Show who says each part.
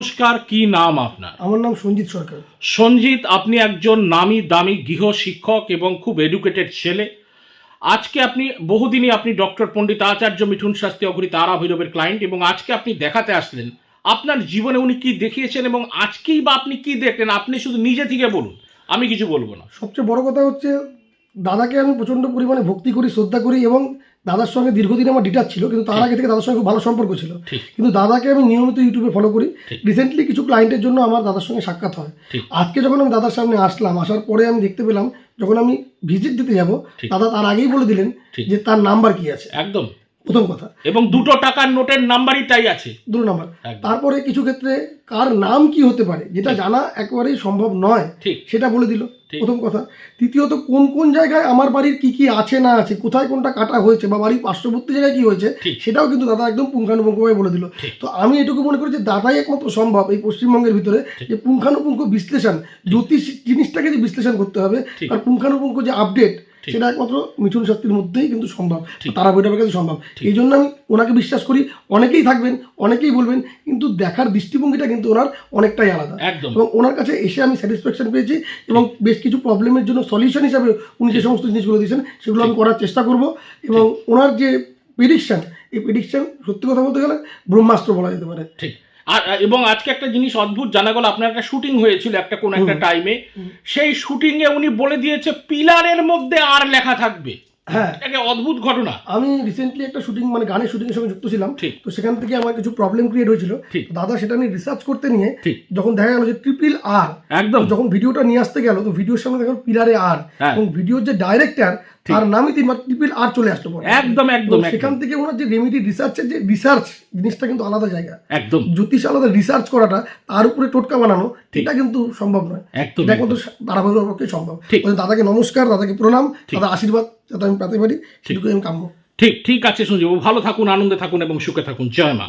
Speaker 1: নমস্কার কি নাম আপনার?
Speaker 2: আমার নাম সঞ্জিত সরকার।
Speaker 1: সঞ্জিত আপনি একজন নামি দামি গৃহ শিক্ষক এবং খুব এডুকেটেড ছেলে। আজকে আপনি বহুদিনই আপনি ডক্টর পণ্ডিত আচার্য মিঠুন শাস্ত্রী অঘরি তারা ভৈরবের ক্লায়েন্ট এবং আজকে আপনি দেখাতে আসলেন আপনার জীবনে উনি কি দেখিয়েছেন এবং আজকেই বা আপনি কি দেখলেন? আপনি শুধু নিজে থেকে বলুন আমি কিছু বলব না।
Speaker 2: সবচেয়ে বড় কথা হচ্ছে দাদাকে আমি প্রচণ্ড পরিমাণে ভক্তি করি শ্রদ্ধা করি এবং দাদার সঙ্গে দীর্ঘদিন আমার ডিটাচ ছিল কিন্তু তার আগে থেকে দাদার সঙ্গে খুব ভালো সম্পর্ক ছিল। কিন্তু দাদাকে আমি নিয়মিত ইউটিউবে ফলো করি। রিসেন্টলি কিছু ক্লায়েন্টের জন্য আমার দাদার সঙ্গে সাক্ষাৎ হয়। আজকে যখন আমি দাদার সামনে আসলাম আসার পরে আমি দেখতে পেলাম যখন আমি ভিজিট দিতে যাব দাদা তার আগেই বলে দিলেন যে তার নাম্বার কি আছে।
Speaker 1: একদম।
Speaker 2: প্রথম কথা।
Speaker 1: এবং দুটো টাকার নোটের নাম্বারই তাই আছে।
Speaker 2: দুটো নাম্বার তারপরে কিছু ক্ষেত্রে কার নাম কি হতে পারে যেটা জানা একেবারেই সম্ভব নয় সেটা বলে দিল। প্রথম কথা। তৃতীয়ত কোন কোন জায়গায় আমার বাড়ির কি কি আছে না আছে কোথায় কোনটা কাটা হয়েছে বা বাড়ির পার্শ্ববর্তী জায়গায় কি হয়েছে সেটাও কিন্তু দাদা একদম পুঙ্খানুপুঙ্খভাবে বলে দিল। তো আমি এটুকু মনে করি যে দাদাই একমাত্র সম্ভব এই পশ্চিমবঙ্গের ভিতরে যে পুঙ্খানুপুঙ্খ বিশ্লেষণ জ্যোতিষ জিনিসটাকে যে বিশ্লেষণ করতে হবে আর পুঙ্খানুপুঙ্খ যে আপডেট। সেটা একমাত্র মিঠুন শাস্ত্রীর মধ্যেই কিন্তু সম্ভব তারা বৈঠকের কাছে সম্ভব। এই জন্য আমি ওনাকে বিশ্বাস করি অনেকেই থাকবেন অনেকেই বলবেন কিন্তু দেখার দৃষ্টিভঙ্গিটা কিন্তু ওনার অনেকটাই আলাদা। এবং ওনার কাছে এসে আমি স্যাটিসফ্যাকশন পেয়েছি এবং বেশ কিছু প্রবলেমের জন্য সলিউশন হিসাবে উনি যে সমস্ত জিনিসগুলো দিয়েছেন সেগুলো আমি করার চেষ্টা করব এবং ওনার যে প্রেডিকশন এই প্রেডিকশন সত্যি কথা বলতে গেলে ব্রহ্মাস্ত্র বলা যেতে পারে।
Speaker 1: ঠিক। আর এবং আজকে একটা জিনিস অদ্ভুত জানা গেল আপনার একটা শুটিং হয়েছিল একটা কোন একটা টাইমে সেই শুটিংয়ে এ উনি বলে দিয়েছে পিলারের মধ্যে আর লেখা থাকবে।
Speaker 2: হ্যাঁ।
Speaker 1: এটাকে অদ্ভুত ঘটনা।
Speaker 2: আমি রিসেন্টলি একটা শুটিং মানে গানের শুটিংয়ের সঙ্গে যুক্ত ছিলাম।
Speaker 1: ঠিক।
Speaker 2: তো সেখান থেকে আমার কিছু প্রবলেম ক্রিয়েট হয়েছিল।
Speaker 1: ঠিক।
Speaker 2: দাদা সেটা নিয়ে রিসার্চ করতে নিয়ে
Speaker 1: ঠিক।
Speaker 2: যখন দেখা গেল যে ট্রিপল আর
Speaker 1: একদম।
Speaker 2: যখন ভিডিওটা নিয়ে আসতে গেল তো ভিডিওর সামনে দেখা পিলারে আর
Speaker 1: হ্যাঁ।
Speaker 2: এবং ভিডিওর যে ডাইরেক্টর তার নামই তিনবার ট্রিপল আর চলে আসলো
Speaker 1: একদম একদম
Speaker 2: সেখান থেকে ওনার যে রেমিডি রিসার্চের যে রিসার্চ জিনিসটা কিন্তু আলাদা জায়গা।
Speaker 1: একদম।
Speaker 2: জ্যোতিষ আলাদা রিসার্চ করাটা তার উপরে টোটকা বানানো। এটা কিন্তু সম্ভব নয়।
Speaker 1: একদম
Speaker 2: এটা কিন্তু দাঁড়াবার পক্ষে সম্ভব। দাদাকে নমস্কার দাদাকে প্রণাম দাদা আশীর্বাদ। যাতে আমি পেতে পারি সেটুকু আমি কাম্য।
Speaker 1: ঠিক ঠিক আছে সঞ্জীব ভালো থাকুন আনন্দে থাকুন এবং সুখে থাকুন। জয় মা।